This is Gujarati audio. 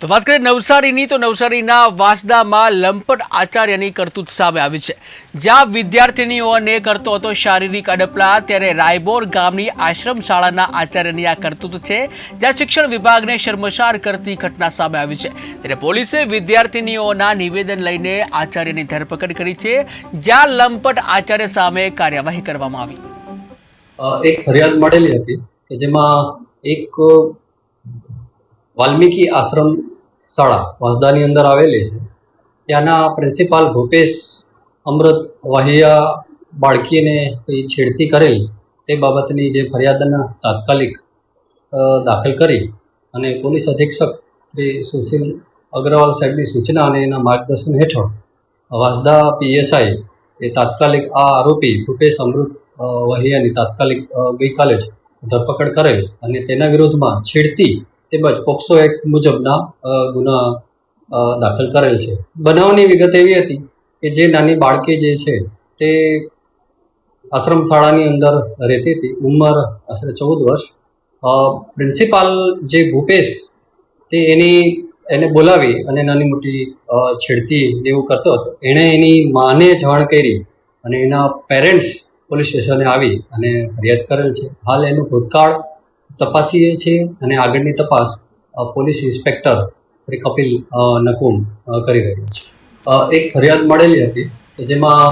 તો વાત કરીએ નવસારીની, તો નવસારીના વાસદામાં લંપટ આચાર્યની કરતૂત સામે આવી છે. જ્યાં વિદ્યાર્થીનીઓને કરતો હતો શારીરિક અડપલા, ત્યારે રાયબોર ગામની આશ્રમ શાળાના આચાર્યની આ કરતૂત છે, જ્યાં શિક્ષણ વિભાગને શર્મસાર કરતી ઘટના સામે આવી છે. ત્યારે પોલીસે વિદ્યાર્થીનીઓના નિવેદન લઈને આચાર્યની ધરપકડ કરી છે, જ્યાં લંપટ આચાર્ય સામે કાર્યવાહી કરવામાં આવી. એક ફરિયાદ મળેલી હતી જેમાં એક વાલ્મીકી આશ્રમ શાળા વાંસદાની અંદર આવેલી છે. ત્યાંના પ્રિન્સિપાલ ભૂપેશ અમૃત વાહિયા બાળકીને છેડતી કરેલી તે બાબતની જે ફરિયાદના તાત્કાલિક દાખલ કરી અને પોલીસ અધિક્ષક શ્રી સુશીલ અગ્રવાલ સાહેબની સૂચના અને એના માર્ગદર્શન હેઠળ વાંસદા પીએસઆઈ એ તાત્કાલિક આ આરોપી ભૂપેશ અમૃત વહિયાની તાત્કાલિક ગઈકાલે જ ધરપકડ કરેલ અને તેના વિરોધમાં છેડતી તેમજ પોક્સો એક્ટ મુજબના ગુના દાખલ કરેલ છે. બનાવની વિગત એવી હતી કે જે નાની બાળકી જે છે તે આશ્રમ શાળાની અંદર રહેતી હતી, ઉંમર આશરે ચૌદ વર્ષ. પ્રિન્સિપાલ જે ભૂપેશ તે એની, એને બોલાવી અને નાની મોટી છેડતી એવું કરતો હતો. એણે એની માને જાણ કરી અને એના પેરેન્ટ્સ પોલીસ સ્ટેશને આવી અને ફરિયાદ કરેલ છે. હાલ એનું ભૂતકાળ તપાસીએ છીએ અને આગળની તપાસ પોલીસ ઇન્સ્પેક્ટર શ્રી કપિલ નકુમ કરી રહ્યા છે. એક ફરિયાદ મળેલી હતી કે જેમાં